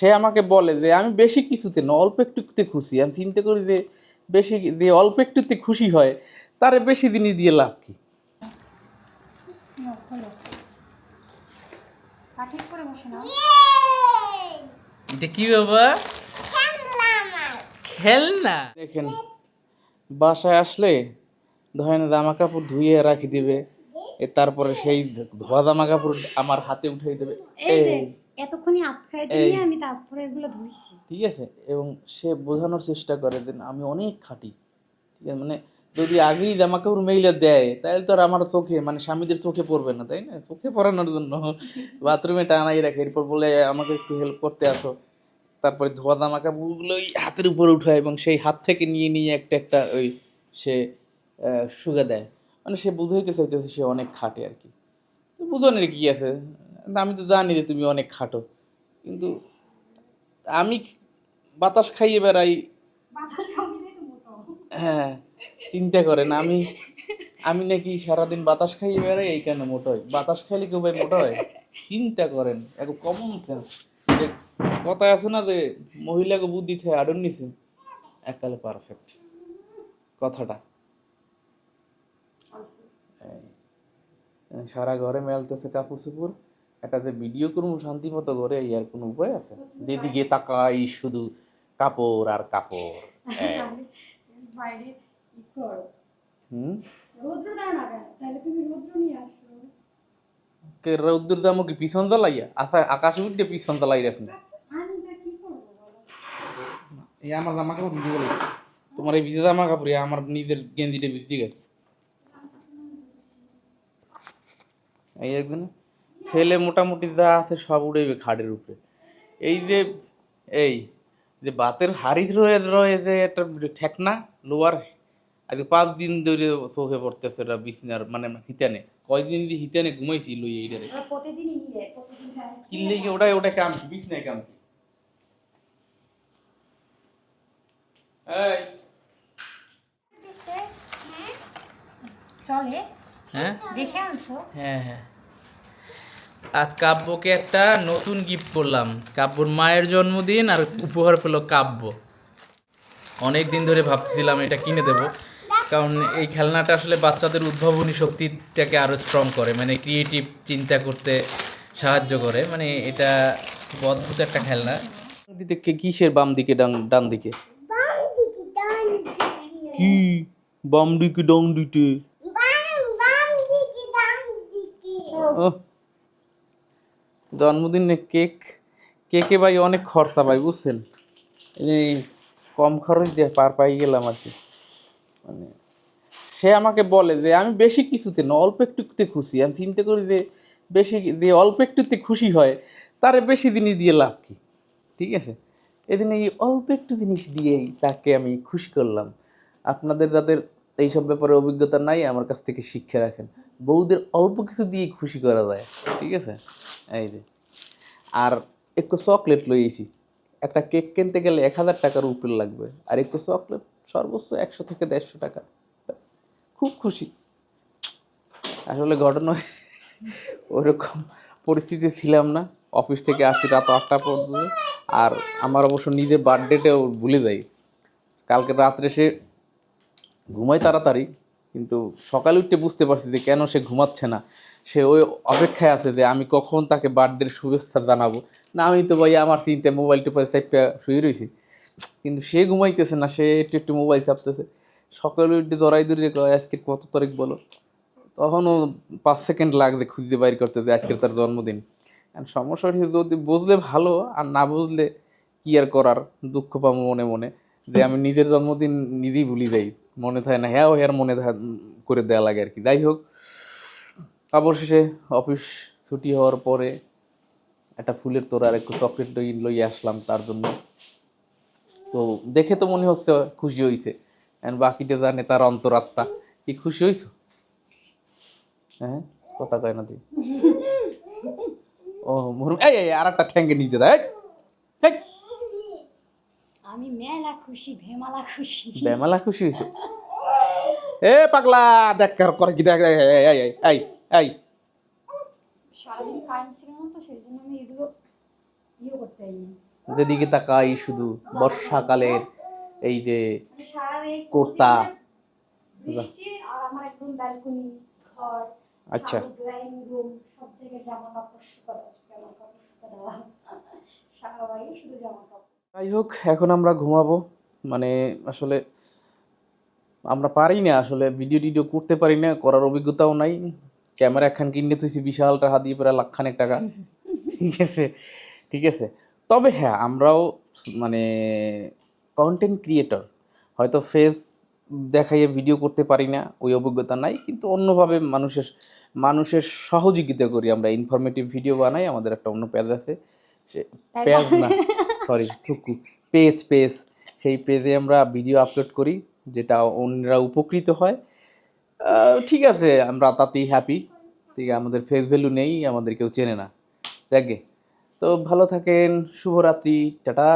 সে আমাকে বলে যে আমি বেশি কিছুতে না অল্প একটুতে খুশি। আমি চিন্তা করি যে বেশি যে অল্প একটুতে খুশি হয় তারে বেশি জিনিস দিয়ে লাভ কি? এটা কি বাবা? খেলনা। দেখেন বাসায় আসলে ধরেন জামা কাপড় ধুয়ে রাখি দিবে এ তারপরে সেই ধোয়া জামা কাপড় আমার হাতে উঠিয়ে দেবে। এই, এতক্ষণই এই। নিয়ে আমি তারপরে এগুলো ধুইছি ঠিক আছে? এবং সে বোঝানোর চেষ্টা করে যে না, আমি অনেক খাটি। ঠিক আছে? মানে যদি আগেই জামা কাপড় মেইলে দেয় তাহলে তো আর আমার চোখে মানে স্বামীদের চোখে পড়বে না তাই না? চোখে পড়ানোর জন্য। বাথরুমে টানাই রাখে এরপর বলে আমাকে একটু হেল্প করতে আসো। তারপরে ধোয়া জামা কাপড়গুলো ওই হাতের উপরে উঠায় এবং সেই হাত থেকে নিয়ে নিয়ে একটা একটা ওই সে শুগে দেয়। মানে সে বুঝাইতে চাইতেছে সে অনেক খাটে আর কি। তো বুঝনের কি আছে? আমি তো জানি যে তুমি অনেক খাটো। কিন্তু আমি বাতাস খাইয়ে বেড়াই। হ্যাঁ চিন্তা করেন আমি আমি নাকি সারাদিন বাতাস খাইয়ে বেড়াই এই কেন মোটা হয় বাতাস খাইলে কেউ ভাই মোটা হয়? চিন্তা করেন এক কমন সেন্স কথা আছে না যে মহিলাকে বুদ্ধি থেকে আডন নিছে এককালে পারফেক্ট কথাটা। সারা ঘরে মেলতেছে কাপড় চোপড়। একটা যে ভিডিও করব শান্তি মতো ঘরে এই আর কোনো উপায় আছে? যেদিকে তাকাই শুধু কাপড় আর কাপড় হুম? কে রৌদ্র জামো কি পিছন চালাইয়া আশা আকাশে উঠে পিছন চালাই রাখুন এই আমার জামা কাপড় ভিজে গেল। তোমার এই ভিজে জামা কাপড় আমার নিজের গেঞ্জিটা ভিজে গেছে। এই একদিন ছেলে মোটামুটি যা আছে সব উড়েবে খাটের উপরে। এই যে এই যে বাতের হাড়ি রয়ে রয়ে যে একটা ঠেকনা লোয়ার আজকে পাঁচ দিন ধরে চোখে পড়তেছে এটা বিছনার মানে হিতানে। কয়দিন যে হিতানে ঘুমাইছি লই এইটারে কিনলে কি ওটাই ওটা কামছি বিছনায় কামছি। এই। চলে। হ্যাঁ? দেখে আনছো। হ্যাঁ হ্যাঁ। আজ কাব্যকে একটা নতুন গিফট করলাম। কাব্যর মায়ের জন্মদিন আর উপহার পেল কাব্য। অনেক দিন ধরে ভাবছিলাম এটা কিনে দেব। কারণ এই খেলনাটা আসলে বাচ্চাদের উদ্ভাবনী শক্তিটাকে আরও স্ট্রং করে মানে ক্রিয়েটিভ চিন্তা করতে সাহায্য করে। মানে এটা অদ্ভুত একটা খেলনা। কিসের বাম দিকে ডান ডান দিকে? কি? বাম দিকে ডান দিকে? ও জন্মদিনে কেক, কেকে ভাই অনেক খরচা ভাই, বুঝছেন? এই কম খরচ দিয়ে পার পাই গেলাম আর কি। মানে সে আমাকে বলে যে, আমি বেশি কিছুতে না, অল্প একটুতে খুশি। আমি চিন্তা করি যে, বেশি যে অল্প একটুতে খুশি হয়, তার বেশি জিনিস দিয়ে লাভ কি? ঠিক আছে? এদিন এই অল্প একটু জিনিস দিয়েই তাকে আমি খুশি করলাম। আপনাদের যাদের এইসব ব্যাপারে অভিজ্ঞতা নাই, আমার কাছ থেকে শিক্ষা রাখেন। বউদের অল্প কিছু দিয়ে খুশি করা যায়, ঠিক আছে? এই যে। আর একটু চকলেট লইয়েছি একটা কেক কিনতে গেলে এক হাজার টাকার উপরে লাগবে। আর একটু চকলেট সর্বোচ্চ একশো থেকে দেড়শো টাকা। খুব খুশি। আসলে ঘটনা ওরকম পরিস্থিতি ছিলাম না। অফিস থেকে আসছি রাত আটটা পর্যন্ত। আর আমার অবশ্য নিজের বার্থডেটাও ভুলে যাই। কালকে রাত্রে সে ঘুমায় তাড়াতাড়ি। কিন্তু সকালে উঠতে বুঝতে পারছি যে কেন সে ঘুমাচ্ছে না। সে ওই অপেক্ষায় আছে যে আমি কখন তাকে বার্থডের শুভেচ্ছা জানাব। না, আমি তো ভাই আমার চিন্তায় মোবাইল টোপাই চাইপা শুয়ে রয়েছি কিন্তু সে ঘুমাইতেছে না, সে একটু একটু মোবাইল চাপতেছে। সকালে উঠে জড়াই দূরে কয় আজকে কত তারিখ বলো? তখনও পাঁচ সেকেন্ড লাগছে খুঁজে বাইর করতে যে আজকের তার জন্মদিন। সমস্যা যদি বুঝলে ভালো, আর না বুঝলে কি আর করার? দুঃখ পাবো মনে মনে। যে আমি নিজের জন্মদিন নিজেই ভুলি যাই। মনে থাকে না হ্যাঁ ও হ্যাঁ মনে করে দেওয়া লাগে আর কি। যাই হোক, অবশেষে অফিস ছুটি হওয়ার পরে একটা ফুলের তোর আর একটু চকলেট দই লইয়ে আসলাম তার জন্য। তো দেখে তো মনে হচ্ছে খুশি হইছে। বাকিটা জানে তার অন্তরাত্মা। কি খুশি হইছো? হ্যাঁ কথা কয় না তুই। ও এই এই আর একটা ঠ্যাঙ্গে নিতে দেয় আমি মেলা খুশি ভেমালা খুশি। বেমালা খুশি হয়েছে। এ পাগলা দেখ কার করে কি দেখ এই এই এই এই এই সারাদিন কারেন্ট ছিল না তো সেই জন্য আমি এগুলো ইয়ে করতে পারিনি। যেদিকে তাকাই শুধু বর্ষাকালের এই যে সারাদিন কুর্তা। বৃষ্টি আর আমার একদম ব্যালকনি ঘর আচ্ছা। ড্রয়িং রুম সব জায়গায় জামা কাপড় শুকানো জামা কাপড় শুকানো সারা বাড়ি শুধু জামা কাপড়। যাই হোক এখন আমরা ঘুমাবো। মানে আসলে আমরা পারি না আসলে ভিডিও টিডিও করতে পারি না করার অভিজ্ঞতাও নাই। ক্যামেরা একখান কিনে তুইছি বিশাল টাকা দিয়ে প্রায় লাখখানেক টাকা। ঠিক আছে ঠিক আছে। তবে হ্যাঁ আমরাও মানে কন্টেন্ট ক্রিয়েটর হয়তো ফেস দেখাইয়ে ভিডিও করতে পারি না ওই অভিজ্ঞতা নাই। কিন্তু অন্যভাবে মানুষের মানুষের সহযোগিতা করি আমরা। ইনফরমেটিভ ভিডিও বানাই আমাদের একটা অন্য পেজ আছে। সে পেজ না। সরি থুকু, পেজ পেজ, সেই পেজে আমরা ভিডিও আপলোড করি, যেটা অন্যরা উপকৃত হয়। ঠিক আছে, আমরা তাতেই হ্যাপি ঠিক আমাদের ফেস ভ্যালু নেই, আমাদের কেউ চেনে না। যাকে তো ভালো থাকেন, শুভরাত্রি, টাটা।